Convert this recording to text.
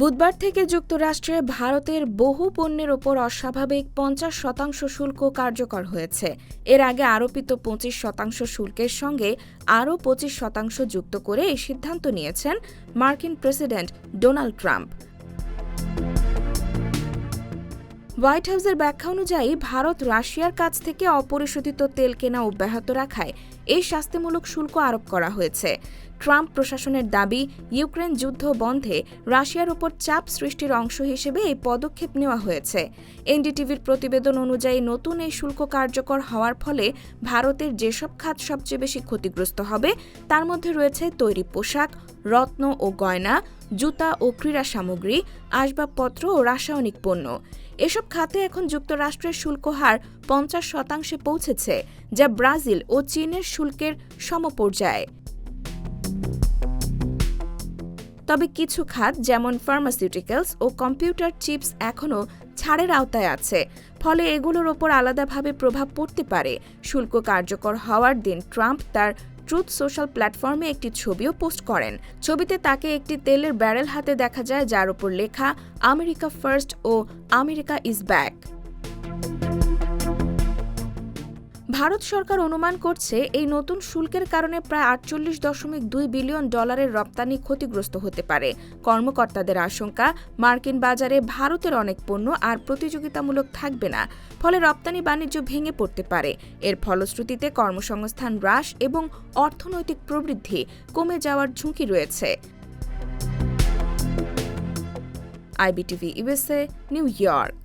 বুধবার থেকে যুক্তরাষ্ট্রে ভারতের বহু পণ্যের ওপর অস্বাভাবিক পঞ্চাশ শতাংশ শুল্ক কার্যকর হয়েছে। এর আগে আরোপিত পঁচিশ শতাংশ শুল্কের সঙ্গে আরও পঁচিশ শতাংশ যুক্ত করে এই সিদ্ধান্ত নিয়েছেন মার্কিন প্রেসিডেন্ট ডোনাল্ড ট্রাম্প। হোয়াইট হাউসের ব্যাখ্যা অনুযায়ী, ভারত রাশিয়ার কাছ থেকে অপরিশোধিত তেল কেনা অব্যাহত রাখায় এই শাস্তিমূলক শুল্ক আরোপ করা হয়েছে। ট্রাম্প প্রশাসনের দাবি, ইউক্রেন যুদ্ধ বন্ধে রাশিয়ার ওপর চাপ সৃষ্টির অংশ হিসেবে এই পদক্ষেপ নেওয়া হয়েছে। এনডিটিভির প্রতিবেদন অনুযায়ী, নতুন এই শুল্ক কার্যকর হওয়ার ফলে ভারতের যেসব খাত সবচেয়ে বেশি ক্ষতিগ্রস্ত হবে, তার মধ্যে রয়েছে তৈরি পোশাক, রত্ন ও গয়না জুতা ও ক্রীড়া সামগ্রী, আসবাবপত্র ও রাসায়নিক পণ্য। এসব খাতে এখন যুক্তরাষ্ট্রের শুল্ক হার পঞ্চাশ শতাংশে পৌঁছেছে, যা ব্রাজিল ও চীনের শুল্কের সমপর্যায়ে। তবে কিছু খাত, যেমন ফার্মাসিউটিক্যালস ও কম্পিউটার চিপস, এখনও ছাড়ের আওতায় আছে। ফলে এগুলোর ওপর আলাদাভাবে প্রভাব পড়তে পারে। শুল্ক কার্যকর হওয়ার দিন ট্রাম্প তার ট্রুথ সোশ্যাল প্ল্যাটফর্মে একটি ছবিও পোস্ট করেন। ছবিতে তাকে একটি তেলের ব্যারেল হাতে দেখা যায়, যার উপর লেখা, আমেরিকা ফার্স্ট ও আমেরিকা ইজ ব্যাক। ভারত সরকার অনুমান করছে এই নতুন শুল্কের কারণে প্রায় আটচল্লিশ দশমিক দুই বিলিয়ন ডলারের রপ্তানি ক্ষতিগ্রস্ত হতে পারে। কর্মকর্তাদের আশঙ্কা, মার্কিন বাজারে ভারতের অনেক পণ্য আর প্রতিযোগিতামূলক থাকবে না, ফলে রপ্তানি বাণিজ্য ভেঙে পড়তে পারে। এর ফলশ্রুতিতে কর্মসংস্থান হ্রাস এবং অর্থনৈতিক প্রবৃদ্ধি কমে যাওয়ার ঝুঁকি রয়েছে। IBTV USA New York.